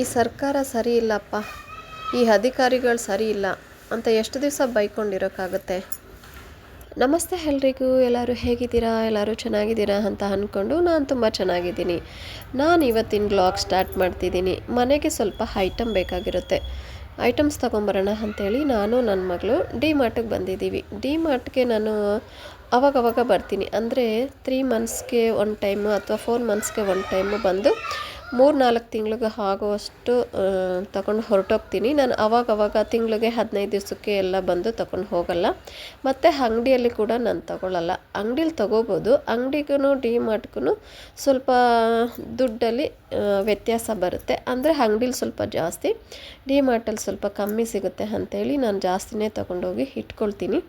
ಈ ಸರ್ಕಾರ ಸರಿ ಇಲ್ಲಪ್ಪ. ಈ ಅಧಿಕಾರಿಗಳು ಸರಿ ಇಲ್ಲ ಅಂತ ಎಷ್ಟು ದಿವಸ ಬೈಕೊಂಡಿರೋಕ್ಕಾಗುತ್ತೆ? ನಮಸ್ತೆ ಎಲ್ರಿಗೂ. ಎಲ್ಲರೂ ಹೇಗಿದ್ದೀರಾ? ಎಲ್ಲರೂ ಚೆನ್ನಾಗಿದ್ದೀರಾ ಅಂತ ಅಂದ್ಕೊಂಡು ನಾನು ತುಂಬ ಚೆನ್ನಾಗಿದ್ದೀನಿ. ನಾನು ಇವತ್ತಿನ ಬ್ಲಾಗ್ ಸ್ಟಾರ್ಟ್ ಮಾಡ್ತಿದ್ದೀನಿ. ಮನೆಗೆ ಸ್ವಲ್ಪ ಐಟಮ್ ಬೇಕಾಗಿರುತ್ತೆ. ಐಟಮ್ಸ್ ತೊಗೊಂಬರೋಣ ಅಂಥೇಳಿ ನಾನು ನನ್ನ ಮಗಳು ಡಿ ಮಾರ್ಟಿಗೆ ಬಂದಿದ್ದೀವಿ. ಡಿ ಮಾರ್ಟ್ಗೆ ನಾನು ಅವಾಗವಾಗ ಬರ್ತೀನಿ. ಅಂದರೆ ತ್ರೀ ಮಂತ್ಸ್ಗೆ ಒನ್ ಟೈಮು ಅಥವಾ ಫೋರ್ ಮಂತ್ಸ್ಗೆ ಒನ್ ಟೈಮು ಬಂದು ಮೂರು ನಾಲ್ಕು ತಿಂಗಳಿಗೆ ಆಗುವಷ್ಟು ತಗೊಂಡು ಹೊರಟೋಗ್ತೀನಿ. ನಾನು ಅವಾಗ ತಿಂಗಳಿಗೆ ಹದಿನೈದು ದಿವಸಕ್ಕೆ ಎಲ್ಲ ಬಂದು ತಗೊಂಡು ಹೋಗಲ್ಲ. ಮತ್ತು ಅಂಗಡಿಯಲ್ಲಿ ಕೂಡ ನಾನು ತಗೊಳ್ಳಲ್ಲ ಅಂಗಡೀಲಿ ತಗೋಬೋದು. ಅಂಗಡಿಗೂ ಡಿ ಮಾರ್ಟ್ಗೂ ಸ್ವಲ್ಪ ದುಡ್ಡಲ್ಲಿ ವ್ಯತ್ಯಾಸ ಬರುತ್ತೆ. ಅಂದರೆ ಅಂಗಡೀಲಿ ಸ್ವಲ್ಪ ಜಾಸ್ತಿ, ಡಿ ಮಾರ್ಟಲ್ಲಿ ಸ್ವಲ್ಪ ಕಮ್ಮಿ ಸಿಗುತ್ತೆ ಅಂಥೇಳಿ ನಾನು ಜಾಸ್ತಿನೇ ತಗೊಂಡೋಗಿ ಇಟ್ಕೊಳ್ತೀನಿ.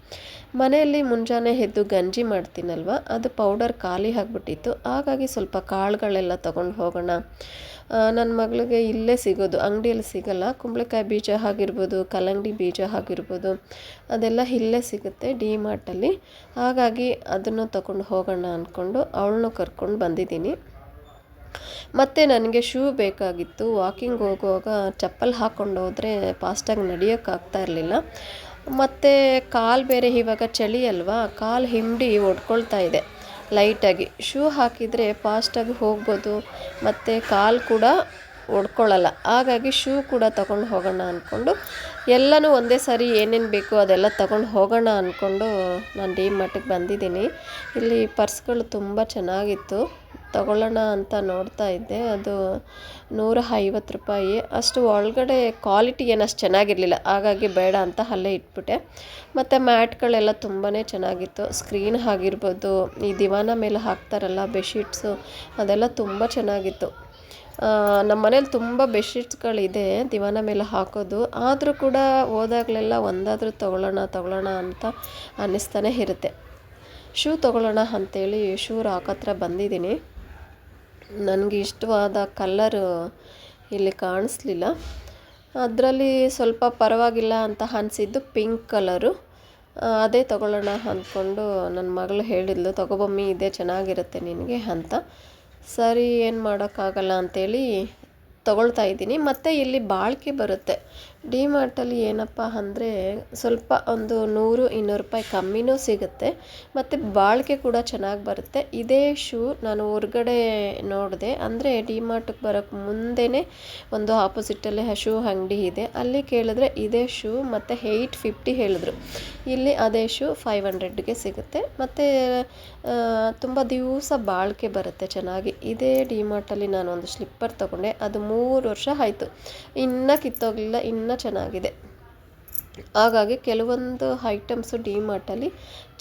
ಮನೆಯಲ್ಲಿ ಮುಂಜಾನೆ ಎದ್ದು ಗಂಜಿ ಮಾಡ್ತೀನಲ್ವ? ಅದು ಪೌಡರ್ ಖಾಲಿ ಆಗಿಬಿಟ್ಟಿತ್ತು. ಹಾಗಾಗಿ ಸ್ವಲ್ಪ ಕಾಳುಗಳೆಲ್ಲ ತಗೊಂಡು ಹೋಗೋಣ ನನ್ನ ಮಗಳಿಗೆ ಇಲ್ಲೇ ಸಿಗೋದು, ಅಂಗಡಿಯಲ್ಲಿ ಸಿಗೋಲ್ಲ, ಕುಂಬಳಕಾಯಿ ಬೀಜ ಆಗಿರ್ಬೋದು ಕಲ್ಲಂಗಡಿ ಬೀಜ ಆಗಿರ್ಬೋದು ಅದೆಲ್ಲ ಇಲ್ಲೇ ಸಿಗುತ್ತೆ ಡಿ ಮಾರ್ಟಲ್ಲಿ ಹಾಗಾಗಿ ಅದನ್ನು ತಗೊಂಡು ಹೋಗೋಣ ಅಂದ್ಕೊಂಡು ಅವಳನ್ನು ಕರ್ಕೊಂಡು ಬಂದಿದ್ದೀನಿ. ಮತ್ತು ನನಗೆ ಶೂ ಬೇಕಾಗಿತ್ತು. ವಾಕಿಂಗ್ ಹೋಗುವಾಗ ಚಪ್ಪಲ್ ಹಾಕ್ಕೊಂಡು ಹೋದರೆ ಫಾಸ್ಟಾಗಿ ನಡೆಯೋಕ್ಕಾಗ್ತಾ ಇರಲಿಲ್ಲ. ಮತ್ತು ಕಾಲು ಬೇರೆ ಇವಾಗ ಚಳಿ ಅಲ್ವಾ, ಕಾಲು ಹಿಂಡಿ ಒಡ್ಕೊಳ್ತಾ ಇದೆ. ಲೈಟಾಗಿ. ಶೂ ಹಾಕಿದರೆ ಫಾಸ್ಟಾಗಿ ಹೋಗ್ಬೋದು. ಮತ್ತು ಕಾಲು ಕೂಡ ಒಡ್ಕೊಳ್ಳಲ್ಲ. ಹಾಗಾಗಿ ಶೂ ಕೂಡ ತಗೊಂಡು ಹೋಗೋಣ ಅಂದ್ಕೊಂಡು ಎಲ್ಲನೂ ಒಂದೇ ಸಾರಿ ಏನೇನು ಬೇಕು ಅದೆಲ್ಲ ತಗೊಂಡು ಹೋಗೋಣ ಅಂದ್ಕೊಂಡು ನಾನು ಡಿ ಮಾರ್ಟಿಗೆ ಬಂದಿದ್ದೀನಿ. ಇಲ್ಲಿ ಪರ್ಸ್ಗಳು ತುಂಬ ಚೆನ್ನಾಗಿತ್ತು. ತಗೊಳ್ಳೋಣ ಅಂತ ನೋಡ್ತಾ ಇದ್ದೆ. ಅದು ನೂರ ಐವತ್ತು ರೂಪಾಯಿ. ಅಷ್ಟು ಒಳಗಡೆ ಕ್ವಾಲಿಟಿ ಏನು ಅಷ್ಟು ಚೆನ್ನಾಗಿರಲಿಲ್ಲ. ಹಾಗಾಗಿ ಬೇಡ ಅಂತ ಅಲ್ಲೇ ಇಟ್ಬಿಟ್ಟೆ. ಮತ್ತು ಮ್ಯಾಟ್ಗಳೆಲ್ಲ ತುಂಬಾ ಚೆನ್ನಾಗಿತ್ತು. ಸ್ಕ್ರೀನ್ ಆಗಿರ್ಬೋದು, ಈ ದಿವಾನ ಮೇಲೆ ಹಾಕ್ತಾರಲ್ಲ ಬೆಡ್ಶೀಟ್ಸು, ಅದೆಲ್ಲ ತುಂಬ ಚೆನ್ನಾಗಿತ್ತು. ನಮ್ಮ ಮನೇಲಿ ತುಂಬ ಬೆಡ್ಶೀಟ್ಸ್ಗಳಿದೆ ದಿವಾನ ಮೇಲೆ ಹಾಕೋದು. ಆದರೂ ಕೂಡ ಹೋದಾಗಲೆಲ್ಲ ಒಂದಾದರೂ ತೊಗೊಳ್ಳೋಣ ತೊಗೊಳ್ಳೋಣ ಅಂತ ಅನ್ನಿಸ್ತಾನೆ ಇರುತ್ತೆ. ಶೂ ತೊಗೊಳ್ಳೋಣ ಅಂಥೇಳಿ ಶೂ ಹಾಕತ್ರ ಬಂದಿದ್ದೀನಿ. ನನಗೆ ಇಷ್ಟವಾದ ಕಲ್ಲರು ಇಲ್ಲಿ ಕಾಣಿಸ್ಲಿಲ್ಲ. ಅದರಲ್ಲಿ ಸ್ವಲ್ಪ ಪರವಾಗಿಲ್ಲ ಅಂತ ಅನಿಸಿದ್ದು ಪಿಂಕ್ ಕಲರು ಅದೇ ತೊಗೊಳ್ಳೋಣ ಅಂದ್ಕೊಂಡು ನನ್ನ ಮಗಳು ಹೇಳಿದ್ಲು ತಗೊಬಮ್ಮಿ ಇದೇ ಚೆನ್ನಾಗಿರುತ್ತೆ ನಿನಗೆ ಅಂತ. ಸರಿ, ಏನು ಮಾಡೋಕ್ಕಾಗಲ್ಲ ಅಂಥೇಳಿ ತೊಗೊಳ್ತಾ ಇದ್ದೀನಿ. ಮತ್ತು ಇಲ್ಲಿ ಬಾಳಿಕೆ ಬರುತ್ತೆ. ಡಿ ಮಾರ್ಟಲ್ಲಿ ಏನಪ್ಪ ಅಂದರೆ ಸ್ವಲ್ಪ ಒಂದು ನೂರು, ಇನ್ನೂರು ರೂಪಾಯಿ ಕಮ್ಮಿನೂ ಸಿಗುತ್ತೆ. ಮತ್ತು ಬಾಳಿಕೆ ಕೂಡ ಚೆನ್ನಾಗಿ ಬರುತ್ತೆ. ಇದೇ ಶೂ ನಾನು ಹೊರ್ಗಡೆ ನೋಡಿದೆ. ಅಂದರೆ ಡಿ ಮಾರ್ಟಿಗೆ ಬರೋಕ್ಕೆ ಮುಂದೆಯೇ ಒಂದು ಆಪೋಸಿಟಲ್ಲಿ ಶೂ ಅಂಗಡಿ ಇದೆ. ಅಲ್ಲಿ ಕೇಳಿದ್ರೆ ಇದೇ ಶೂ, ಮತ್ತು ಏಯ್ಟ್ ಫಿಫ್ಟಿ ಹೇಳಿದ್ರು. ಇಲ್ಲಿ ಅದೇ ಶೂ ಫೈವ್ ಹಂಡ್ರೆಡ್ಗೆ ಸಿಗುತ್ತೆ. ಮತ್ತು ತುಂಬ ದಿವಸ ಬಾಳಿಕೆ ಬರುತ್ತೆ ಚೆನ್ನಾಗಿ. ಇದೇ ಡಿ ಮಾರ್ಟಲ್ಲಿ ನಾನು ಒಂದು ಸ್ಲಿಪ್ಪರ್ ತೊಗೊಂಡೆ. ಅದು ಮೂರು ವರ್ಷ ಆಯಿತು. ಇನ್ನೂ ಕಿತ್ತೋಗಲಿಲ್ಲ, ಇನ್ನೂ ಚೆನ್ನಾಗಿದೆ. ಹಾಗಾಗಿ ಕೆಲವೊಂದು ಐಟಮ್ಸು ಡಿ ಮಾರ್ಟಲ್ಲಿ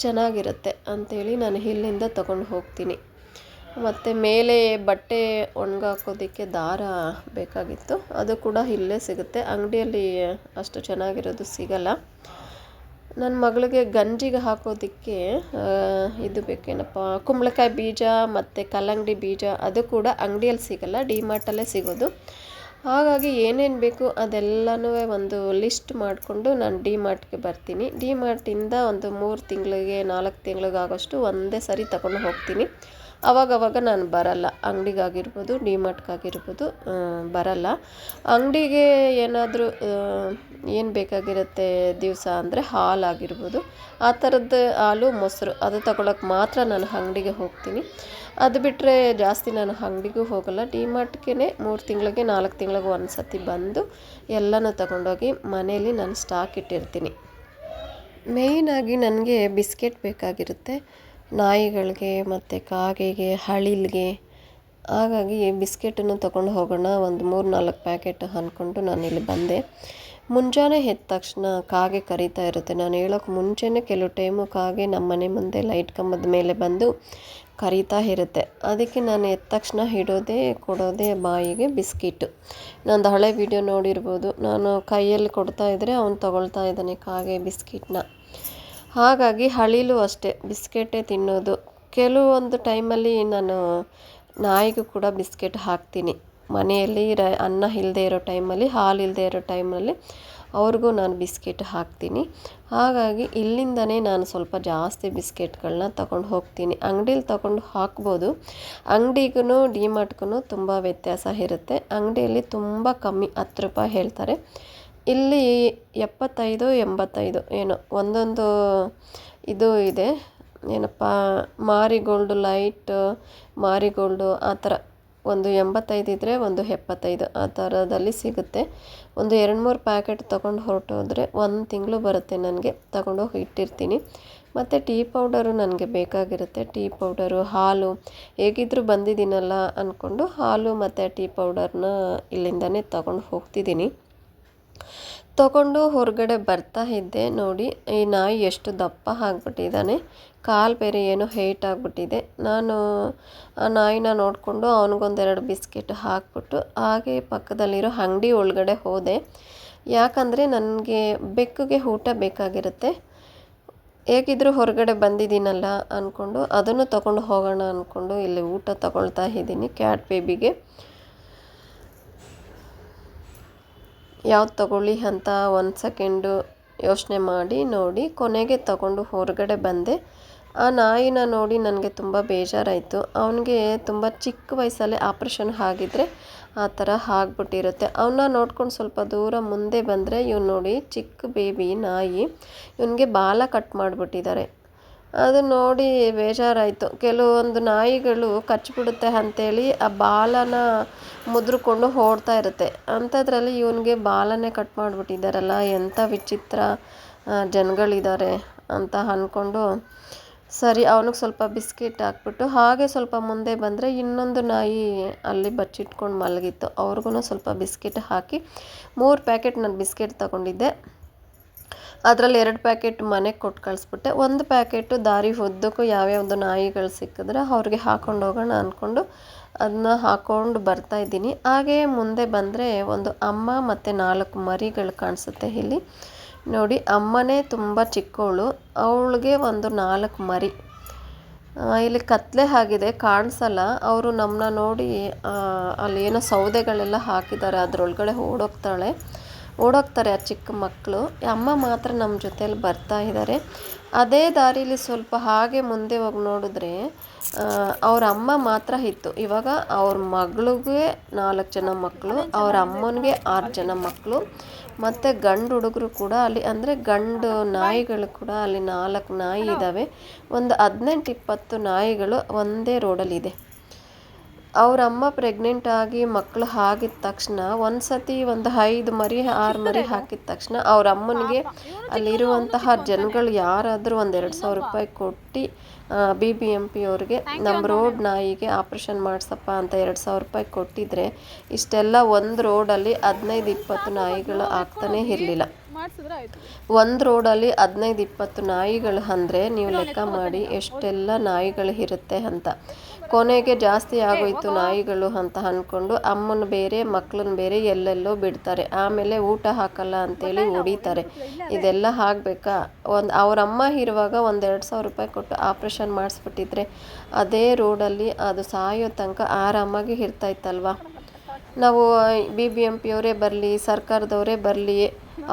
ಚೆನ್ನಾಗಿರುತ್ತೆ ಅಂಥೇಳಿ ನಾನು ಇಲ್ಲಿಂದ ತಗೊಂಡು ಹೋಗ್ತೀನಿ. ಮತ್ತು ಮೇಲೆ ಬಟ್ಟೆ ಒಣಗಾಕೋದಕ್ಕೆ ದಾರ ಬೇಕಾಗಿತ್ತು. ಅದು ಕೂಡ ಇಲ್ಲೇ ಸಿಗುತ್ತೆ. ಅಂಗಡಿಯಲ್ಲಿ ಅಷ್ಟು ಚೆನ್ನಾಗಿರೋದು ಸಿಗಲ್ಲ. ನನ್ನ ಮಗಳಿಗೆ ಗಂಜಿಗೆ ಹಾಕೋದಕ್ಕೆ ಇದು ಬೇಕೇನಪ್ಪ, ಕುಂಬಳಕಾಯಿ ಬೀಜ ಮತ್ತು ಕಲ್ಲಂಗಡಿ ಬೀಜ ಅದು ಕೂಡ ಅಂಗಡಿಯಲ್ಲಿ ಸಿಗಲ್ಲ, ಡಿ ಮಾರ್ಟಲ್ಲೇ ಸಿಗೋದು. ಹಾಗಾಗಿ ಏನೇನು ಬೇಕು ಅದೆಲ್ಲನೂ ಒಂದು ಲಿಸ್ಟ್ ಮಾಡಿಕೊಂಡು ನಾನು ಡಿ ಮಾರ್ಟ್ಗೆ ಬರ್ತೀನಿ. ಡಿ ಮಾರ್ಟಿಂದ ಒಂದು ಮೂರು ತಿಂಗಳಿಗೆ ನಾಲ್ಕು ತಿಂಗಳಿಗಾಗೋಷ್ಟು ಒಂದೇ ಸರಿ ತಗೊಂಡು ಹೋಗ್ತೀನಿ. ಅವಾಗವಾಗ ನಾನು ಬರಲ್ಲ. ಅಂಗಡಿಗಾಗಿರ್ಬೋದು, ಡಿಮಾರ್ಟ್ಗಾಗಿರ್ಬೋದು ಬರಲ್ಲ. ಅಂಗಡಿಗೆ ಏನಾದರೂ ಏನು ಬೇಕಾಗಿರುತ್ತೆ ದಿವಸ ಅಂದರೆ ಹಾಲು ಆಗಿರ್ಬೋದು ಆ ಥರದ್ದು ಹಾಲು, ಮೊಸರು ಅದು ತಗೊಳಕ್ಕೆ ಮಾತ್ರ ನಾನು ಅಂಗಡಿಗೆ ಹೋಗ್ತೀನಿ. ಅದು ಬಿಟ್ಟರೆ ಜಾಸ್ತಿ ನಾನು ಅಂಗಡಿಗೂ ಹೋಗಲ್ಲ. ಡಿ ಮಾರ್ಟ್ಗೆ ಮೂರು ತಿಂಗಳಿಗೆ, ನಾಲ್ಕು ತಿಂಗಳಿಗೆ ಒಂದು ಸತಿ ಬಂದು ಎಲ್ಲನೂ ತಗೊಂಡೋಗಿ ಮನೇಲಿ ನಾನು ಸ್ಟಾಕ್ ಇಟ್ಟಿರ್ತೀನಿ. ಮೇಯ್ನಾಗಿ ನನಗೆ ಬಿಸ್ಕೆಟ್ ಬೇಕಾಗಿರುತ್ತೆ. ನಾಯಿಗಳಿಗೆ ಮತ್ತು ಕಾಗೆಗೆ, ಹಳಿಲ್ಗೆ. ಹಾಗಾಗಿ ಬಿಸ್ಕೆಟನ್ನು ತಗೊಂಡು ಹೋಗೋಣ. ಒಂದು ಮೂರು ನಾಲ್ಕು ಪ್ಯಾಕೆಟ್ ಅಂದ್ಕೊಂಡು ಇಲ್ಲಿ ಬಂದೆ. ಮುಂಜಾನೆ ಎದ್ದ ತಕ್ಷಣ ಕಾಗೆ ಕರಿತಾ ಇರುತ್ತೆ. ನಾನು ಹೇಳೋಕೆ ಮುಂಚೆನೇ ಕೆಲವು ಟೈಮು ಕಾಗೆ ನಮ್ಮ ಮನೆ ಮುಂದೆ ಲೈಟ್ ಕಂಬದ ಮೇಲೆ ಬಂದು ಕರೀತಾ ಇರುತ್ತೆ. ಅದಕ್ಕೆ ನಾನು ಎದ್ದ ತಕ್ಷಣ ಇಡೋದೇ ಕೊಡೋದೇ ಬಾಯಿಗೆ ಬಿಸ್ಕಿಟ್ಟು ನಂದು ಹಳೆ ವಿಡಿಯೋ ನೋಡಿರ್ಬೋದು. ನಾನು ಕೈಯಲ್ಲಿ ಕೊಡ್ತಾ ಇದ್ದರೆ ಅವನು ತಗೊಳ್ತಾ ಇದ್ದಾನೆ ಕಾಗೆ, ಬಿಸ್ಕಿಟ್ನ. ಹಾಗಾಗಿ ಅಳಿಲು ಅಷ್ಟೇ, ಬಿಸ್ಕೆಟೇ ತಿನ್ನೋದು. ಕೆಲವೊಂದು ಟೈಮಲ್ಲಿ ನಾನು ನಾಯಿಗೂ ಕೂಡ ಬಿಸ್ಕೆಟ್ ಹಾಕ್ತೀನಿ. ಮನೆಯಲ್ಲಿ ರ ಅನ್ನ ಇಲ್ಲದೆ ಇರೋ ಟೈಮಲ್ಲಿ, ಹಾಲು ಇಲ್ಲದೆ ಇರೋ ಟೈಮಲ್ಲಿ ಅವ್ರಿಗೂ ನಾನು ಬಿಸ್ಕೆಟ್ ಹಾಕ್ತೀನಿ. ಹಾಗಾಗಿ ಇಲ್ಲಿಂದನೇ ನಾನು ಸ್ವಲ್ಪ ಜಾಸ್ತಿ ಬಿಸ್ಕೆಟ್ಗಳನ್ನ ತಗೊಂಡು ಹೋಗ್ತೀನಿ. ಅಂಗಡೀಲಿ ತಗೊಂಡು ಹಾಕ್ಬೋದು. ಅಂಗಡಿಗೂ ಡಿಮಾರ್ಟ್ಗೂ ತುಂಬ ವ್ಯತ್ಯಾಸ ಇರುತ್ತೆ. ಅಂಗಡಿಯಲ್ಲಿ ತುಂಬ ಕಮ್ಮಿ ಹತ್ತು ರೂಪಾಯಿ ಹೇಳ್ತಾರೆ. ಇಲ್ಲಿ ಎಪ್ಪತ್ತೈದು, ಎಂಬತ್ತೈದು, ಏನೋ, ಒಂದೊಂದು ಇದು ಇದೆ. ಏನಪ್ಪ ಮಾರಿಗೋಲ್ಡು ಲೈಟ್ ಮಾರಿಗೋಲ್ಡು ಆ ಥರ. ಒಂದು ಎಂಬತ್ತೈದು ಇದ್ದರೆ ಒಂದು ಎಪ್ಪತ್ತೈದು, ಆ ಥರದಲ್ಲಿ ಸಿಗುತ್ತೆ. ಒಂದು ಎರಡು ಮೂರು ಪ್ಯಾಕೆಟ್ ತೊಗೊಂಡು ಹೊರಟೋದ್ರೆ ಒಂದು ತಿಂಗಳು ಬರುತ್ತೆ ನನಗೆ. ತಗೊಂಡೋಗಿ ಇಟ್ಟಿರ್ತೀನಿ. ಮತ್ತು ಟೀ ಪೌಡರು ನನಗೆ ಬೇಕಾಗಿರುತ್ತೆ. ಟೀ ಪೌಡರು, ಹಾಲು. ಹೇಗಿದ್ದರೂ ಬಂದಿದ್ದೀನಲ್ಲ ಅಂದ್ಕೊಂಡು ಹಾಲು ಮತ್ತು ಟೀ ಪೌಡರ್ನ ಇಲ್ಲಿಂದನೇ ತಗೊಂಡು ಹೋಗ್ತಿದ್ದೀನಿ. ತಗೊಂಡು ಹೊರಗಡೆ ಬರ್ತಾ ಇದ್ದೆ ನೋಡಿ. ಈ ನಾಯಿ ಎಷ್ಟು ದಪ್ಪ ಆಗ್ಬಿಟ್ಟಿದ್ದಾನೆ. ಕಾಲು ಬೇರೆ ಏನೋ ಹೇಟ್ ಆಗಿಬಿಟ್ಟಿದೆ. ನಾನು ಆ ನಾಯಿನ ನೋಡಿಕೊಂಡು ಅವನಿಗೊಂದೆರಡು ಬಿಸ್ಕೆಟ್ ಹಾಕ್ಬಿಟ್ಟು ಹಾಗೆ ಪಕ್ಕದಲ್ಲಿರೋ ಅಂಗಡಿ ಒಳಗಡೆ ಹೋದೆ. ಯಾಕಂದರೆ ನನಗೆ ಬೆಕ್ಕಿಗೆ ಊಟ ಬೇಕಾಗಿರುತ್ತೆ. ಹೇಗಿದ್ದರೂ ಹೊರಗಡೆ ಬಂದಿದ್ದೀನಲ್ಲ ಅಂದ್ಕೊಂಡು ಅದನ್ನು ತಗೊಂಡು ಹೋಗೋಣ ಅಂದ್ಕೊಂಡು ಇಲ್ಲಿ ಊಟ ತಗೊಳ್ತಾ ಇದ್ದೀನಿ ಕ್ಯಾಟ್ ಬೇಬಿಗೆ. ಯಾವ್ದು ತಗೊಳ್ಳಿ ಅಂತ ಒಂದು ಸೆಕೆಂಡು ಯೋಚನೆ ಮಾಡಿ, ನೋಡಿ, ಕೊನೆಗೆ ತಗೊಂಡು ಹೊರಗಡೆ ಬಂದೆ. ಆ ನಾಯಿನ ನೋಡಿ ನನಗೆ ತುಂಬ ಬೇಜಾರಾಯಿತು. ಅವನಿಗೆ ತುಂಬ ಚಿಕ್ಕ ವಯಸ್ಸಲ್ಲೇ ಆಪ್ರೇಷನ್ ಆಗಿದ್ರೆ ಆ ಥರ ಆಗ್ಬಿಟ್ಟಿರುತ್ತೆ. ಅವನ್ನ ನೋಡ್ಕೊಂಡು ಸ್ವಲ್ಪ ದೂರ ಮುಂದೆ ಬಂದರೆ, ಇವ್ನು ನೋಡಿ ಚಿಕ್ಕ ಬೇಬಿ ನಾಯಿ, ಇವನಿಗೆ ಬಾಲ ಕಟ್ ಮಾಡಿಬಿಟ್ಟಿದ್ದಾರೆ. ಅದು ನೋಡಿ ಬೇಜಾರಾಯಿತು. ಕೆಲವೊಂದು ನಾಯಿಗಳು ಕಚ್ಚಿಬಿಡುತ್ತೆ ಅಂಥೇಳಿ ಆ ಬಾಲನ ಮುದ್ರಕೊಂಡು ಓಡ್ತಾ ಇರುತ್ತೆ. ಅಂಥದ್ರಲ್ಲಿ ಇವನಿಗೆ ಬಾಲನೇ ಕಟ್ ಮಾಡಿಬಿಟ್ಟಿದ್ದಾರಲ್ಲ, ಎಂಥ ವಿಚಿತ್ರ ಜನಗಳಿದ್ದಾರೆ ಅಂತ ಅಂದ್ಕೊಂಡು ಸರಿ, ಅವನಿಗೆ ಸ್ವಲ್ಪ ಬಿಸ್ಕೆಟ್ ಹಾಕ್ಬಿಟ್ಟು ಹಾಗೆ ಸ್ವಲ್ಪ ಮುಂದೆ ಬಂದರೆ ಇನ್ನೊಂದು ನಾಯಿ ಅಲ್ಲಿ ಬಚ್ಚಿಟ್ಕೊಂಡು ಮಲಗಿತ್ತು. ಅವ್ರಿಗೂ ಸ್ವಲ್ಪ ಬಿಸ್ಕೆಟ್ ಹಾಕಿ ಮೂರು ಪ್ಯಾಕೆಟ್ ನಾನು ಬಿಸ್ಕೆಟ್ ತಗೊಂಡಿದ್ದೆ. ಅದರಲ್ಲಿ ಎರಡು ಪ್ಯಾಕೆಟ್ ಮನೆಗೆ ಕೊಟ್ಟು ಕಳಿಸ್ಬಿಟ್ಟೆ. ಒಂದು ಪ್ಯಾಕೆಟು ದಾರಿ ಉದ್ದಕ್ಕೂ ಯಾವ್ಯಾವುದು ನಾಯಿಗಳು ಸಿಕ್ಕಿದ್ರೆ ಅವ್ರಿಗೆ ಹಾಕೊಂಡು ಹೋಗೋಣ ಅಂದ್ಕೊಂಡು ಅದನ್ನ ಹಾಕ್ಕೊಂಡು ಬರ್ತಾ ಇದ್ದೀನಿ. ಹಾಗೇ ಮುಂದೆ ಬಂದರೆ ಒಂದು ಅಮ್ಮ ಮತ್ತು ನಾಲ್ಕು ಮರಿಗಳು ಕಾಣಿಸುತ್ತೆ ಇಲ್ಲಿ. ನೋಡಿ, ಅಮ್ಮನೇ ತುಂಬ ಚಿಕ್ಕವಳು ಅವಳಿಗೆ ಒಂದು ನಾಲ್ಕು ಮರಿ. ಇಲ್ಲಿ ಕತ್ಲೆ ಆಗಿದೆ, ಕಾಣಿಸಲ್ಲ. ಅವರು ನಮ್ಮನ್ನ ನೋಡಿ ಅಲ್ಲಿ ಏನೋ ಸೌದೆಗಳೆಲ್ಲ ಹಾಕಿದ್ದಾರೆ, ಅದರೊಳಗಡೆ ಓಡೋಗ್ತಾಳೆ. ಓಡೋಗ್ತಾರೆ ಆ ಚಿಕ್ಕ ಮಕ್ಕಳು. ಅಮ್ಮ ಮಾತ್ರ ನಮ್ಮ ಜೊತೇಲಿ ಬರ್ತಾ ಇದ್ದಾರೆ. ಅದೇ ದಾರಿಲಿ ಸ್ವಲ್ಪ ಹಾಗೆ ಮುಂದೆ ಹೋಗಿ ನೋಡಿದ್ರೆ ಅವ್ರ ಅಮ್ಮ ಮಾತ್ರ ಇತ್ತು. ಇವಾಗ ಅವ್ರ ಮಗಳಿಗೆ ನಾಲ್ಕು ಜನ ಮಕ್ಕಳು, ಅವ್ರ ಅಮ್ಮನಿಗೆ ಆರು ಜನ ಮಕ್ಕಳು, ಮತ್ತು ಗಂಡು ಹುಡುಗರು ಕೂಡ ಅಲ್ಲಿ, ಅಂದರೆ ಗಂಡು ನಾಯಿಗಳು ಕೂಡ ಅಲ್ಲಿ ನಾಲ್ಕು ನಾಯಿ ಇದ್ದಾವೆ. ಒಂದು ಹದಿನೆಂಟು ಇಪ್ಪತ್ತು ನಾಯಿಗಳು ಒಂದೇ ರೋಡಲ್ಲಿದೆ ಅವ್ರ ಅಮ್ಮ ಪ್ರೆಗ್ನೆಂಟ್ ಆಗಿ ಮಕ್ಕಳು ಆಗಿದ ತಕ್ಷಣ ಒಂದು ಸತಿ ಒಂದು ಐದು ಮರಿ ಆರು ಮರಿ ಹಾಕಿದ ತಕ್ಷಣ ಅವ್ರ ಅಮ್ಮನಿಗೆ ಅಲ್ಲಿರುವಂತಹ ಜನಗಳು ಯಾರಾದರೂ ಒಂದು ಎರಡು ಸಾವಿರ ರೂಪಾಯಿ ಕೊಟ್ಟು ಬಿ ಬಿ ಎಂ ಪಿ ಅವ್ರಿಗೆ ನಮ್ಮ ರೋಡ್ ನಾಯಿಗೆ ಆಪ್ರೇಷನ್ ಮಾಡಿಸಪ್ಪ ಅಂತ ಎರಡು ಸಾವಿರ ರೂಪಾಯಿ ಕೊಟ್ಟಿದ್ರೆ ಇಷ್ಟೆಲ್ಲ ಒಂದು ರೋಡಲ್ಲಿ ಹದಿನೈದು ಇಪ್ಪತ್ತು ನಾಯಿಗಳು ಆಗ್ತಾನೇ ಇರಲಿಲ್ಲ. ಒಂದು ರೋಡಲ್ಲಿ ಹದಿನೈದು ಇಪ್ಪತ್ತು ನಾಯಿಗಳು ಅಂದ್ರೆ ನೀವು ಲೆಕ್ಕ ಮಾಡಿ ಎಷ್ಟೆಲ್ಲ ನಾಯಿಗಳು ಇರುತ್ತೆ ಅಂತ. ಕೊನೆಗೆ ಜಾಸ್ತಿ ಆಗೋಯ್ತು ನಾಯಿಗಳು ಅಂತ ಅನ್ಕೊಂಡು ಅಮ್ಮನ ಬೇರೆ ಮಕ್ಳನ್ನ ಬೇರೆ ಎಲ್ಲೆಲ್ಲೋ ಬಿಡ್ತಾರೆ. ಆಮೇಲೆ ಊಟ ಹಾಕಲ್ಲ ಅಂತೇಳಿ ಹೊಡಿತಾರೆ. ಇದೆಲ್ಲ ಆಗಬೇಕಾ? ಒಂದು ಅವ್ರ ಅಮ್ಮ ಇರುವಾಗ ಒಂದು ಎರಡು ಸಾವಿರ ರೂಪಾಯಿ ಕೊಟ್ಟು ಆಪ್ರೇಷನ್ ಮಾಡಿಸ್ಬಿಟ್ಟಿದ್ರೆ ಅದೇ ರೋಡಲ್ಲಿ ಅದು ಸಾಯೋ ತನಕ ಆರಾಮಾಗಿ ಇರ್ತಾಯಿತ್ತಲ್ವ ನಾವು ಬಿ ಬಿ ಎಂ ಪಿ ಅವರೇ ಬರಲಿ ಸರ್ಕಾರದವರೇ ಬರಲಿ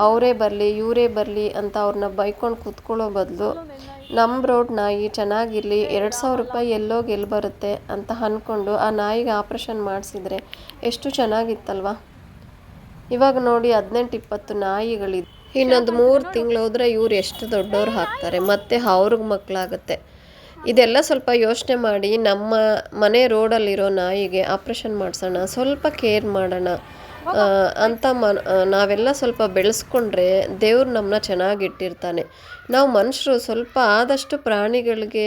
ಅವರೇ ಬರಲಿ, ಇವರೇ ಬರಲಿ ಅಂತ ಅವ್ರನ್ನ ಬೈಕೊಂಡು ಕೂತ್ಕೊಳ್ಳೋ ಬದಲು ನಮ್ಮ ರೋಡ್ ನಾಯಿ ಚೆನ್ನಾಗಿರಲಿ, ಎರಡು ಸಾವಿರ ರೂಪಾಯಿ ಎಲ್ಲಿ ಬರುತ್ತೆ ಅಂತ ಅಂದ್ಕೊಂಡು ಆ ನಾಯಿಗೆ ಆಪ್ರೇಷನ್ ಮಾಡಿಸಿದ್ರೆ ಎಷ್ಟು ಚೆನ್ನಾಗಿತ್ತಲ್ವ? ಇವಾಗ ನೋಡಿ ಹದಿನೆಂಟು ಇಪ್ಪತ್ತು ನಾಯಿಗಳಿದೆ ಇನ್ನೊಂದು ಮೂರು ತಿಂಗಳು ಹೋದರೆ ಇವ್ರು ಎಷ್ಟು ದೊಡ್ಡವ್ರು ಹಾಕ್ತಾರೆ ಮತ್ತೆ ಅವ್ರಿಗೆ ಮಕ್ಕಳಾಗುತ್ತೆ ಇದೆಲ್ಲ ಸ್ವಲ್ಪ ಯೋಚನೆ ಮಾಡಿ ನಮ್ಮ ಮನೆ ರೋಡಲ್ಲಿರೋ ನಾಯಿಗೆ ಆಪ್ರೇಷನ್ ಮಾಡಿಸೋಣ, ಸ್ವಲ್ಪ ಕೇರ್ ಮಾಡೋಣ ಅಂತ ಮನ್ ನಾವೆಲ್ಲ ಸ್ವಲ್ಪ ಬೆಳೆಸ್ಕೊಂಡ್ರೆ ದೇವ್ರು ನಮ್ಮನ್ನ ಚೆನ್ನಾಗಿಟ್ಟಿರ್ತಾನೆ. ನಾವು ಮನುಷ್ಯರು ಸ್ವಲ್ಪ ಆದಷ್ಟು ಪ್ರಾಣಿಗಳಿಗೆ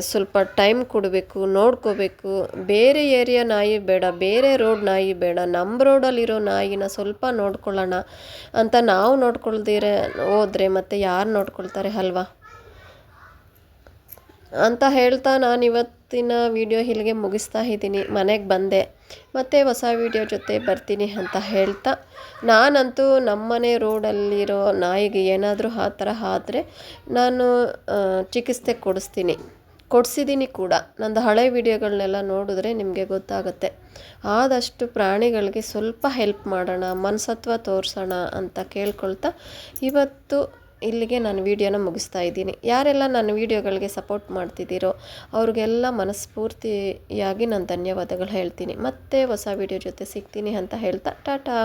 ಸ್ವಲ್ಪ ಟೈಮ್ ಕೊಡಬೇಕು, ನೋಡ್ಕೋಬೇಕು. ಬೇರೆ ಏರಿಯಾ ನಾಯಿ ಬೇಡ, ಬೇರೆ ರೋಡ್ ನಾಯಿ ಬೇಡ, ನಮ್ಮ ರೋಡಲ್ಲಿರೋ ನಾಯಿನ ಸ್ವಲ್ಪ ನೋಡ್ಕೊಳ್ಳೋಣ ಅಂತ ನಾವು ನೋಡ್ಕೊಳ್ದಿರ, ಹೋದರೆ ಮತ್ತೆ ಯಾರು ನೋಡ್ಕೊಳ್ತಾರೆ ಅಲ್ವಾ? ಅಂತ ಹೇಳ್ತಾ ನಾನು ಇವತ್ತಿನ ವಿಡಿಯೋ ಇಲ್ಲಿಗೆ ಮುಗಿಸ್ತಾ ಇದ್ದೀನಿ. ಮನೆಗೆ ಬಂದೆ. ಮತ್ತೆ ಹೊಸ ವಿಡಿಯೋ ಜೊತೆ ಬರ್ತೀನಿ ಅಂತ ಹೇಳ್ತಾ ನಾನಂತೂ ನಮ್ಮನೆ ರೋಡಲ್ಲಿರೋ ನಾಯಿಗೆ ಏನಾದರೂ ಆ ಥರ ಆದರೆ ನಾನು ಚಿಕಿತ್ಸೆ ಕೊಡಿಸ್ತೀನಿ. ಕೊಡಿಸಿದ್ದೀನಿ ಕೂಡ. ನಂದು ಹಳೆ ವಿಡಿಯೋಗಳನ್ನೆಲ್ಲ ನೋಡಿದ್ರೆ ನಿಮಗೆ ಗೊತ್ತಾಗುತ್ತೆ. ಆದಷ್ಟು ಪ್ರಾಣಿಗಳಿಗೆ ಸ್ವಲ್ಪ ಹೆಲ್ಪ್ ಮಾಡೋಣ, ಮನಸತ್ವ ತೋರಿಸೋಣ ಅಂತ ಕೇಳ್ಕೊಳ್ತಾ ಇವತ್ತು ಇಲ್ಲಿಗೆ ನಾನು ವಿಡಿಯೋನ ಮುಗಿಸ್ತಾ ಇದ್ದೀನಿ. ಯಾರೆಲ್ಲ ನನ್ನ ವಿಡಿಯೋಗಳಿಗೆ ಸಪೋರ್ಟ್ ಮಾಡ್ತಿದ್ದೀರೋ ಅವ್ರಿಗೆಲ್ಲ ಮನಸ್ಫೂರ್ತಿಯಾಗಿ ನಾನು ಧನ್ಯವಾದಗಳು ಹೇಳ್ತೀನಿ. ಮತ್ತೆ ಹೊಸ ವಿಡಿಯೋ ಜೊತೆ ಸಿಗ್ತೀನಿ ಅಂತ ಹೇಳ್ತಾ ಟಾಟಾ.